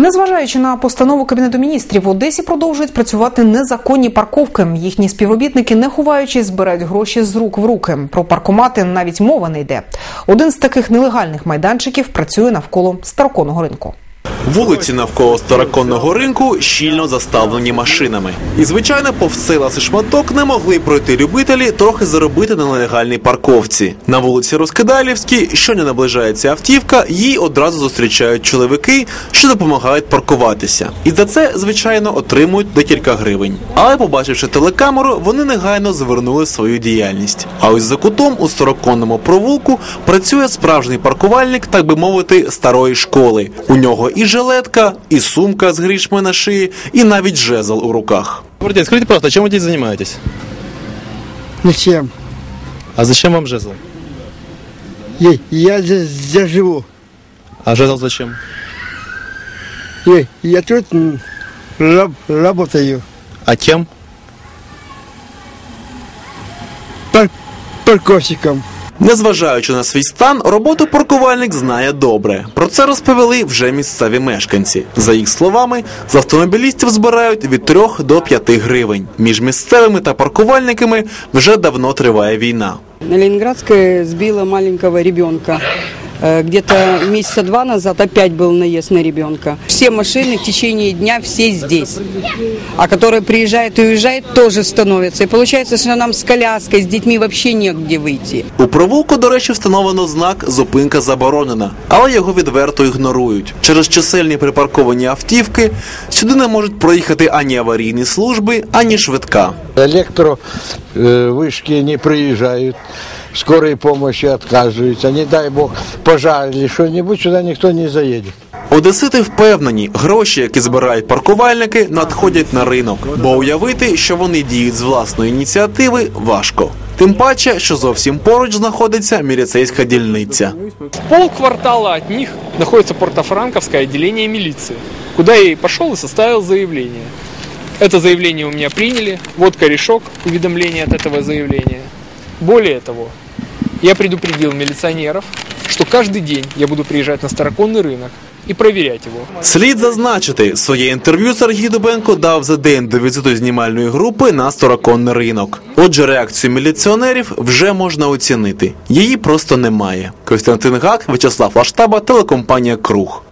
Незважаючи на постанову кабінету міністрів, в Одесі продовжують працювати незаконні парковки. Їхні співробітники, не ховаючись, збирають гроші з рук в руки. Про паркомати навіть мова не йде. Один з таких нелегальних майданчиків працює навколо староконного ринку. Вулиці навколо староконного ринку щільно заставлені машинами. І звичайно, ласий шматок не могли пройти любителі трохи заробити на нелегальній парковці. На вулиці Розкидайлівській, що не наближається автівка, їй одразу зустрічають чоловіки, що допомагають паркуватися. І за це, звичайно, отримують декілька гривень. Але, побачивши телекамеру, вони негайно звернули свою діяльність. А ось за кутом у староконному провулку працює справжній паркувальник, так би мовити, старої школи. У нього і жилетка, і сумка з грішми на шиї, і навіть жезл у руках. Добрый день, скажите, пожалуйста, чем вы здесь занимаетесь? Ничем. А зачем вам жезл? Я, я здесь, здесь живу. А жезл зачем? Я, я тут м, раб- работаю. А кем? Пар, парковщиком. Незважаючи на свій стан, роботу паркувальник знає добре. Про це розповіли вже місцеві мешканці. За їх словами, з автомобілістів збирають від 3 до 5 гривень. Між місцевими та паркувальниками вже давно триває війна. На Ленинградской сбила маленького ребенка. Э, Где-то месяца два назад опять был наезд на ребенка. Все машины в течение дня все здесь. А которые приезжают и уезжают, тоже становятся. И получается, что нам с коляской, с детьми вообще негде выйти. У провулку, до речі, встановлено знак «Зупинка заборонена», але його відверто ігнорують. Через чисельні припарковані автівки сюди не можуть проїхати ані аварійні служби, ані швидка. Электровышки не приезжают, скорой помощи отказываются. Не дай бог пожар или что-нибудь, сюда никто не заедет. Одесити впевнені, гроші, які збирають паркувальники, надходять на ринок, бо уявити, що вони діють з власної ініціативи, важко. Тим паче, що зовсім поруч знаходиться міліцейська дільниця. полквартала от них находится Портофранковское отделение милиции, куда я и пошел и составил заявление. Это заявление у меня приняли, вот корешок уведомления от этого заявления. Более того, я предупредил милиционеров, что каждый день я буду приезжать на староконный рынок и проверять его. Слід зазначити, своє інтерв'ю Сергій Дубенко дав за день до візиту знімальної групи на староконний ринок. Отже, реакцію міліціонерів вже можна оцінити. Її просто немає. Костянтин Гак, Вячеслав Лаштаба, телекомпанія Круг.